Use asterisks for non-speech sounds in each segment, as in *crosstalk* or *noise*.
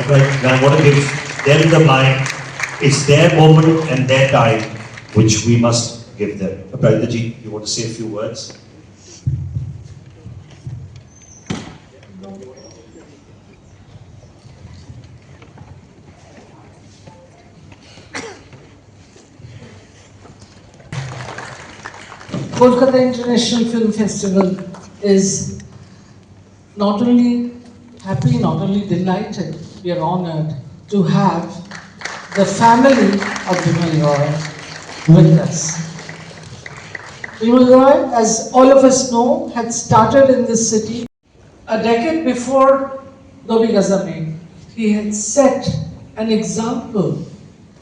Okay, now I want to give them the mic. It's their moment and their time, which we must give them. Uh, Aprandaji, you want to say a few words? Kolkata International Film Festival is not only happy, not only delighted, we are honored to have the family of Bimal Roy with us. Bimal Roy, as all of us know, had started in this city a decade before Dobi Gazami. He had set an example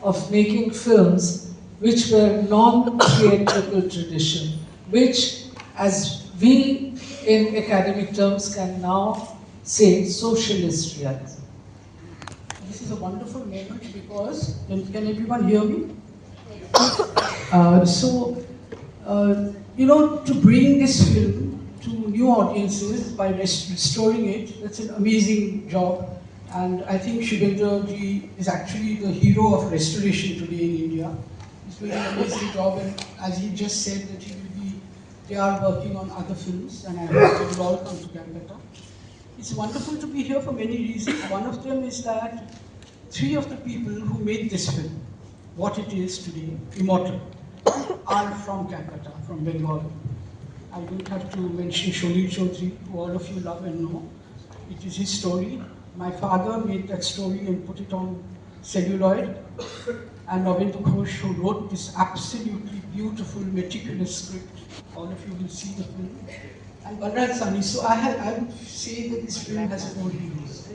of making films which were non-theatrical tradition, which, as we in academic terms can now say, socialist realism. This is a wonderful moment because, can, can everyone hear me? Uh, so, uh, you know, to bring this film to new audiences by rest- restoring it, that's an amazing job. And I think Shubhendra ji is actually the hero of restoration today in India. He's doing an amazing job and as he just said that he will be, they are working on other films and I hope they will all come to Calcutta. It's wonderful to be here for many reasons. One of them is that three of the people who made this film, what it is today, Immortal, *coughs* are from Calcutta, from Bengal. I don't have to mention Sholil Chaudhary, who all of you love and know. It is his story. My father made that story and put it on celluloid. And Ravindra Ghosh, who wrote this absolutely beautiful, meticulous script. All of you will see the film. And Balraj Sani. So I, have, I would say that this film has four heroes.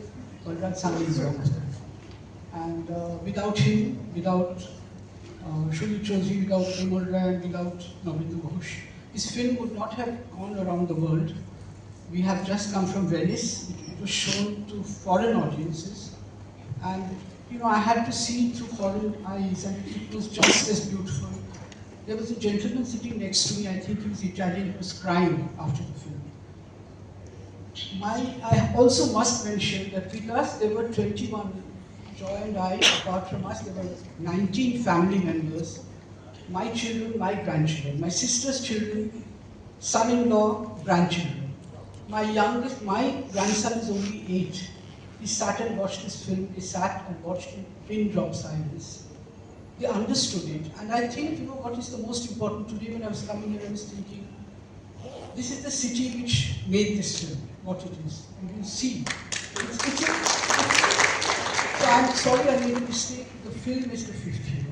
Balraj Sani is one. And uh, without him, without uh, Chaudhary, without Bimal Rai, and without Navindra Ghosh, this film would not have gone around the world. We have just come from Venice. It, was shown to foreign audiences. And, you know, I had to see through foreign eyes, and it was just as beautiful. There was a gentleman sitting next to me, I think he was Italian, he was crying after the film. My, I also must mention that with us there were 21, Joy and I, apart from us, there were 19 family members. My children, my grandchildren, my sister's children, son-in-law, grandchildren. My youngest, my grandson is only eight. He sat and watched this film, he sat and watched it, pin drop silence. They understood it. And I think, you know, what is the most important today when I was coming here, I was thinking, this is the city which made this film, what it is. And you see, it's, I'm sorry I made a mistake. The film is the fifth hero.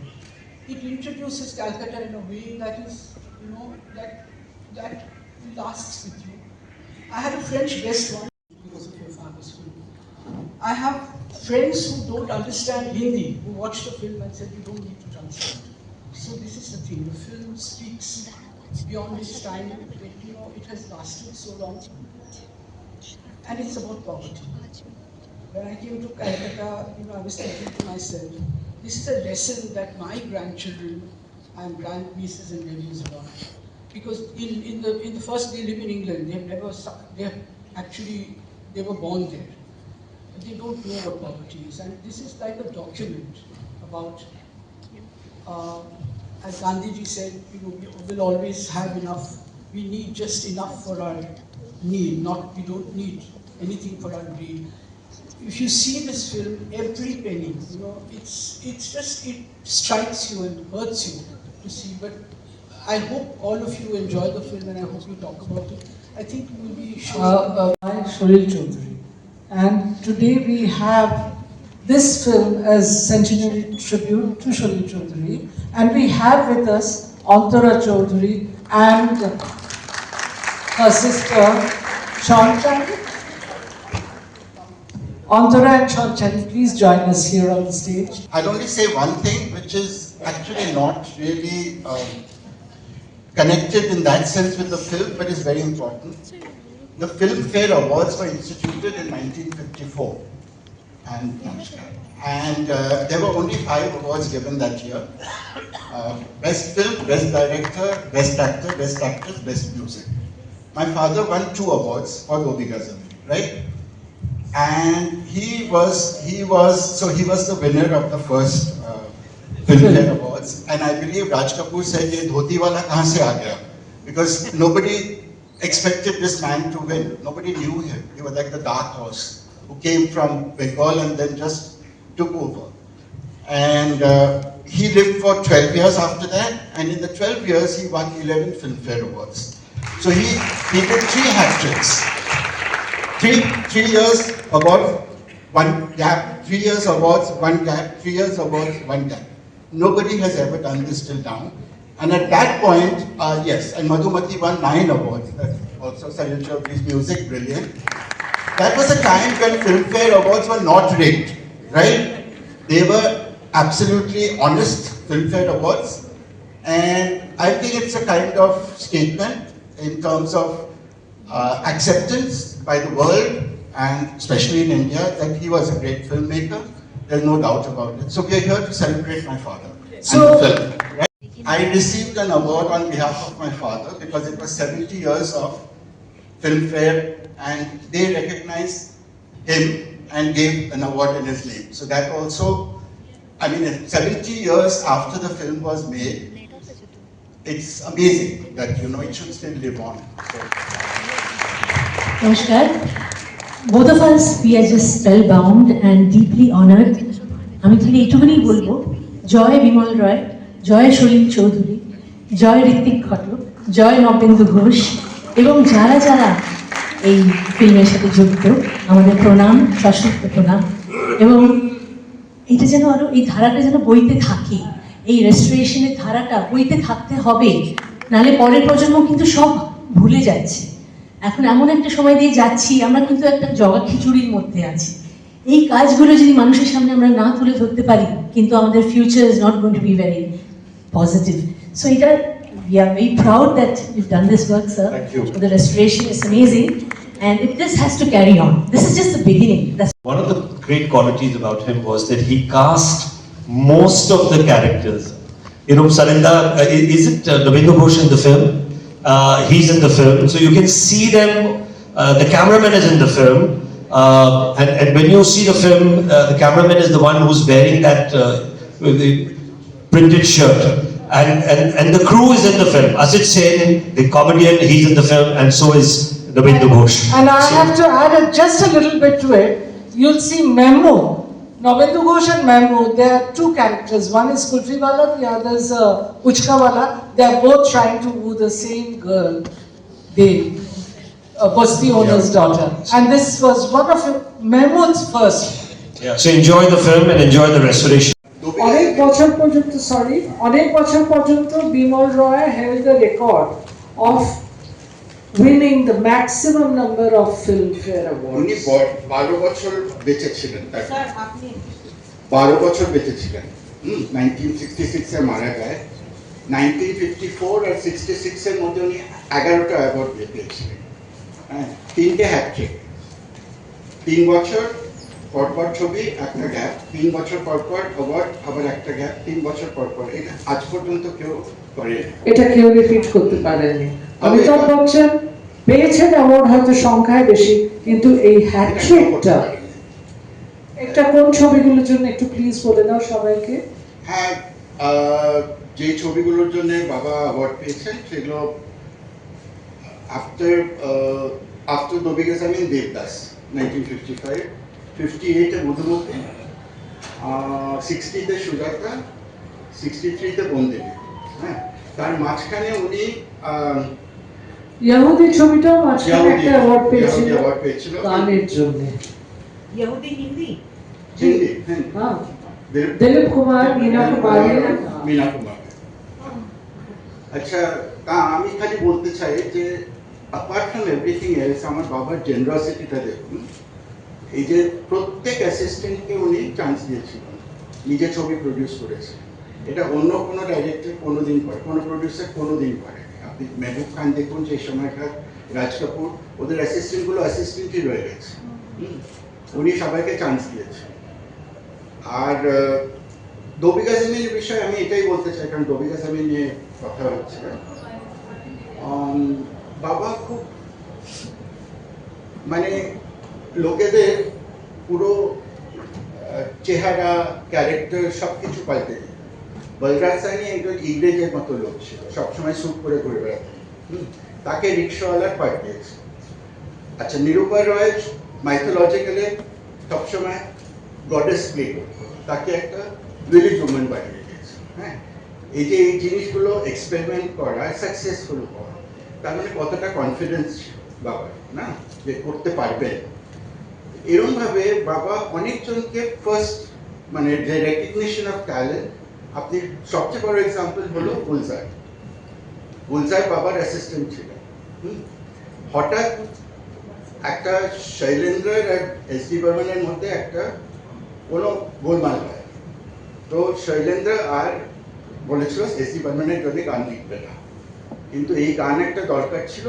It introduces Calcutta in a way that is, you know, that that lasts with you. I had a French guest once because of your father's film. I have friends who don't understand Hindi who watched the film and said you don't need to translate. So this is the thing. The film speaks beyond its time. It, you know, it has lasted so long, and it's about poverty. When I came to Calcutta, you know, I was thinking to myself, this is a lesson that my grandchildren and grandnieces and nephews learn. Because in, in the in the first they live in England, they have never they have actually they were born there. They don't know what poverty is. And this is like a document about uh, as Gandhiji said, you know, we will always have enough. We need just enough for our need, not we don't need anything for our greed. If you see this film, every penny, you know, it's it's just it strikes you and hurts you to see. But I hope all of you enjoy the film and I hope you talk about it. I think will be sure. uh, Sholil Chaudhary. And today we have this film as centenary tribute to Sholil Chaudhary. And we have with us Antara Chaudhary and her sister Shantani. Antara and Shantani, please join us here on the stage. I'll only say one thing, which is actually not really um, connected in that sense with the film, but is very important. The Filmfare Awards were instituted in 1954, and and uh, there were only five awards given that year: uh, Best Film, Best Director, Best Actor, Best Actress, Best Music. My father won two awards for Gobi Gazami, right? and he was he was so he was the winner of the first uh, Filmfare Awards, and I believe Raj Kapoor said, "ये धोती वाला कहाँ से आ गया?" Because nobody expected this man to win. Nobody knew him. He was like the dark horse who came from Bengal and then just took over. And uh, he lived for 12 years after that, and in the 12 years he won 11 Filmfare Awards. So he, he did three hat tricks. Three, three years award, one gap, three years awards, one gap, three years awards, one gap. Nobody has ever done this till now. And at that point, uh, yes, and Madhumati won nine awards. That's also Salil Chaudhary's music, brilliant. That was a time when Filmfare Awards were not rigged, right? They were absolutely honest Filmfare Awards. And I think it's a kind of statement in terms of uh, acceptance by the world and especially in India that he was a great filmmaker. There's no doubt about it. So we are here to celebrate my father and So- the film. Right? I received an award on behalf of my father because it was 70 years of Filmfare and they recognized him and gave an award in his name. So that also, I mean, 70 years after the film was made, it's amazing that, you know, it should still live on. So, Namaskar. Both of us, we are just spellbound and deeply honored. আমি খালি এইটুকুনি বলব জয় বিমল রয় জয় সলিল চৌধুরী জয় ঋত্বিক ঘটক জয় নবেন্দু ঘোষ এবং যারা যারা এই ফিল্মের সাথে যুক্ত আমাদের প্রণাম সশস্ত্র প্রণাম এবং এটা যেন আরও এই ধারাটা যেন বইতে থাকে এই রেস্টোরেশনের ধারাটা বইতে থাকতে হবে নালে পরের প্রজন্ম কিন্তু সব ভুলে যাচ্ছে এখন এমন একটা সময় দিয়ে যাচ্ছি আমরা কিন্তু একটা জগা খিচুড়ির মধ্যে আছি এই কাজগুলো যদি মানুষের সামনে আমরা না তুলে ধরতে পারি কিন্তু আমাদের future is not going to B very positive so এটা we are very proud that you've done this work, sir. Thank you. The restoration is amazing, and it, this has to carry on. This is just the beginning. That's One of the great qualities about him was that he cast most of the characters. You know, Sarinda, uh, i- is it uh, Domingo Ghosh in the film? Uh, he's in the film, so you can see them. Uh, the cameraman is in the film, uh, and, and when you see the film, uh, the cameraman is the one who's wearing that uh, the printed shirt. And, and, and the crew is in the film. Asit Sen, the comedian, he's in the film, and so is Domingo Ghosh. And I So- have to add a- just a little bit to it. You'll see Memo. Nobendu Ghosh and Memo, they are two characters. One is Kulfiwala, the other is uh, Uchkawala. They are both trying to woo the same girl, the uh, Basti owner's daughter. And this was one of Memo's first. Yeah, so enjoy the film and enjoy the restoration. অনেক বছর পর্যন্ত sorry অনেক বছর পর্যন্ত বিমল রয় held the record of winning the maximum number of Filmfare উনি awards. ব- বারো বছর বেঁচে ছিলেন তার বারো বছর বেঁচে ছিলেন নাইনটিন সিক্সটি সিক্সে মারা যায়। নাইনটিন ফিফটি ফোর আর সিক্সটি সিক্সের মধ্যে উনি এগারোটা অ্যাওয়ার্ড পেয়েছিলেন হ্যাঁ তিনটে হ্যাট্রিক তিন বছর পর পর ছবি একটা গ্যাপ তিন বছর পর পর অ্যাওয়ার্ড আবার একটা গ্যাপ তিন বছর পর পর এটা আজ পর্যন্ত কেউ করেনি। এটা কেউ রিপিট করতে পারেনি। অমিতাভ বচ্চন পেয়েছেন অ্যাওয়ার্ড হয়তো সংখ্যায় বেশি কিন্তু এই হ্যাট্রিকটা। এটা কোন ছবিগুলোর জন্য একটু প্লিজ বলে দাও সবাইকে হ্যাঁ যে ছবিগুলোর জন্য বাবা অ্যাওয়ার্ড পেয়েছেন সেগুলো আফটার আফটার নবিকা জামিন Devdas nineteen fifty five fifty এইটে মধুমতি সিক্সটিতে সুজাতা সিক্সটি থ্রিতে বন্দেবী হ্যাঁ তার মাঝখানে উনি আহ, ইয়াহুদি ছবিটাও মাঝখানে ইয়াহুদি- একটা অ্যাওয়ার্ড পেয়েছিল ইয়াহুদি award পেয়েছিল গানের জন্য यहूदी हिंदी হিন্দি হ্যাঁ হ্যাঁ দিলীপ- দিলীপ কুমার মীনা কুমারী মীনা কুমার আচ্ছা তা আমি খালি বলতে চাই যে অ্যাপার্ট ফ্রম এভরিথিং এলস আমার বাবার জেনারসিটিটা দেখুন এই যে প্রত্যেক অ্যাসিস্ট্যান্টকে উনি চান্স দিয়েছিলেন নিজে ছবি প্রডিউস করেছে এটা অন্য কোনো ডাইরেক্টর কোনোদিন করে কোনো প্রডিউসার কোনোদিন করে আপনি মেহবুব খান দেখুন যে সময়কার রাজ কাপুর ওদের অ্যাসিস্ট্যান্টগুলো অ্যাসিস্ট্যান্টই রয়ে গেছে। উনি সবাইকে চান্স দিয়েছেন আর দবিকা জামিনের বিষয়ে আমি এটাই বলতে চাই কারণ দবিকা জামিন নিয়ে কথা হচ্ছে। বাবা খুব মানে লোকেদের পুরো চেহারা ক্যারেক্টার সব কিছু পাল্টে দিল বলরাজ সানি একজন ইংরেজের মতো লোক ছিল, সবসময় স্যুট করে ঘুরে বেড়াতেন তাকে রিক্সাওয়ালার পাঠ দিয়েছে। আচ্ছা নিরূপা রয় মাইথোলজিক্যালে সবসময় গডেস প্লে করতো। তাকে একটা রিলিজ উমেন বানিয়ে দিয়েছে। হ্যাঁ এই যে এই জিনিসগুলো এক্সপেরিমেন্ট করা সাকসেসফুল হওয়া, তার মানে কতটা কনফিডেন্স বাবার, না? যে করতে পারবে। এরকম ভাবে বাবা অনেকজনকে ফার্স্ট মানে যে রেকগনিশন অফ ট্যালেন্ট আপনি সবচেয়ে বড় এক্সাম্পল হলো গুলজার গুলজার বাবার অ্যাসিস্ট্যান্ট ছিলেন? হঠাৎ একটা শৈলেন্দ্রের আর এস ডি বর্মনের মধ্যে একটা কোনো গোলমাল হয়। তো শৈলেন্দ্র আর বলেছিল এস ডি বর্মনের জন্য গান লিখবে না। কিন্তু এই গান একটা দরকার ছিল।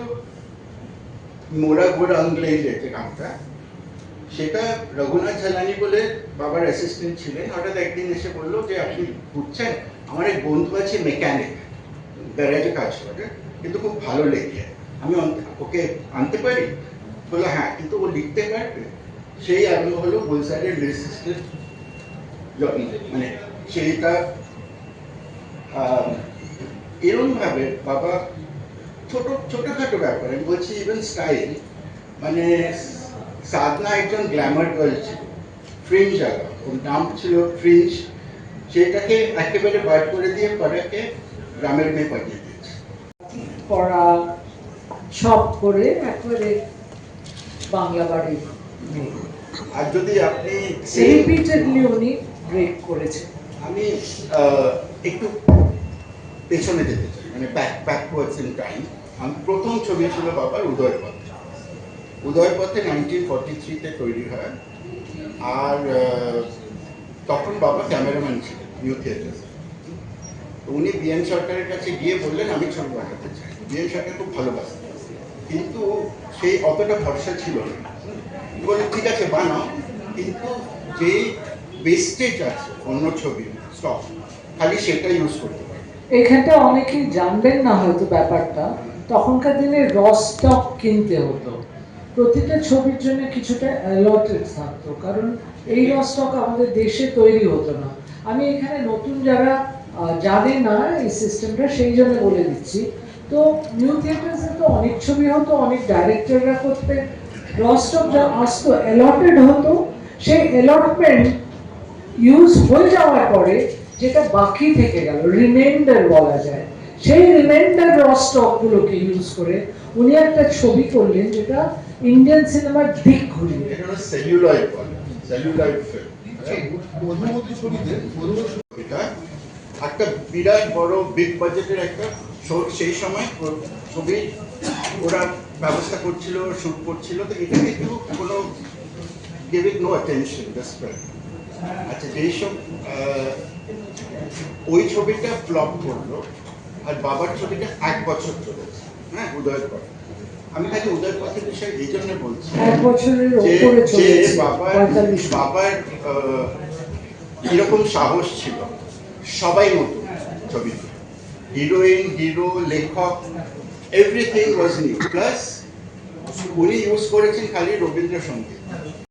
মোরা গোড়া আংলেজে যে গানটা সেটা রঘুনাথ ঝালানি বলে বাবার অ্যাসিস্ট্যান্ট ছিলেন। হঠাৎ একদিন এসে বলল যে, আপনি ঘুরছেন? আমার এক বন্ধু আছে মেকানিক গ্যারেজে কাজ করে, কিন্তু খুব ভালো লেখে। আমি ওকে আনতে পারি? বলল হ্যাঁ কিন্তু ও লিখতে পারবে। সেই আমি হলো গুলজারের লিরিসিস্টের জন্ম মানে সেইটা এরমভাবে বাবা ছোট, ছোটখাটো ব্যাপার। আমি বলছি ইভেন স্টাইল মানে সাধনা একজন গ্ল্যামার গার্ল ছিল। ফ্রিঞ্জ ওর নাম ছিল ফ্রিঞ্জ সেটাকে একেবারে বার করে দিয়ে পরেকে গ্রামের মেয়ে পাঠিয়ে দিয়েছে। পড়া সব করে একেবারে বাংলা মেয়ে। আর যদি আপনি রিপিটেডলি উনি ব্রেক করেছেন। আমি একটু পেছনে যেতে চাই মানে ব্যাক ব্যাকওয়ার্ডস ইন টাইম আমি প্রথম ছবি ছিল বাবার উদয়পথ উদয়পথে নাইনটিন ফর্টি থ্রিতে তৈরি হয়। আর তখন বাবা ক্যামেরাম্যান ছিলেন, নিউ থিয়েটার্সে তো উনি বিএন সরকারের কাছে গিয়ে বললেন, আমি ছবি বানাতে চাই। বিএন সরকার খুব ভালোবাসতেন কিন্তু সেই অতটা ভরসা ছিল না। বলে ঠিক আছে, বানাও। কিন্তু যে বেস্টেজ আছে অন্য ছবি স্টক খালি সেটা ইউজ করতে পারবে এখানটা অনেকেই জানবেন না হয়তো ব্যাপারটা। তখনকার দিনে র স্টক কিনতে হতো। প্রতিটা ছবির জন্য কিছুটা অ্যালটেড থাকতো, কারণ এই র স্টক আমাদের দেশে তৈরি হতো না। আমি এখানে নতুন যারা জানে না এই সিস্টেমটা সেই জন্য বলে দিচ্ছি। তো নিউ থিয়েটার্সে তো অনেক ছবি হতো, অনেক ডাইরেক্টররা করতে। র স্টক যা আসতো অ্যালটেড হতো, সেই অ্যালটমেন্ট ইউজ হয়ে যাওয়ার পরে যেটা বাকি থেকে গেল রিমাইন্ডার বলা যায়, সেই রিমাইন্ডার র স্টকগুলোকে ইউজ করে উনি একটা ছবি করলেন যেটা ইন্ডিয়ান সিনেমার দিক ঘুরিয়ে। এটা হলো সেলুলয়েড বলে সেলুলয়েড ফিল্ম মধুমতি ছবিতে মধুমতি এটা একটা বিরাট বড় বিগ বাজেটের একটা সেই সময় ছবি ওরা ব্যবস্থা করছিল শুট করছিল তো এটা কেউ কোনো গেভ ইট নো অ্যাটেনশন আচ্ছা যেই সব আহ, ওই ছবিটা ফ্লপ করল আর বাবার ছবিটা এক বছর চলেছে হ্যাঁ উদয়ের পর। আমি খালি উদয় পথের বিষয়ে এই জন্য বলছি এক বছরের যে যে বাবার বাবার এরকম সাহস ছিল? সবাই মতো ছবিতে হিরোইন হিরো লেখক এভরিথিং ওয়াজ নিউ প্লাস উনি ইউজ করেছেন খালি রবীন্দ্রসঙ্গীত।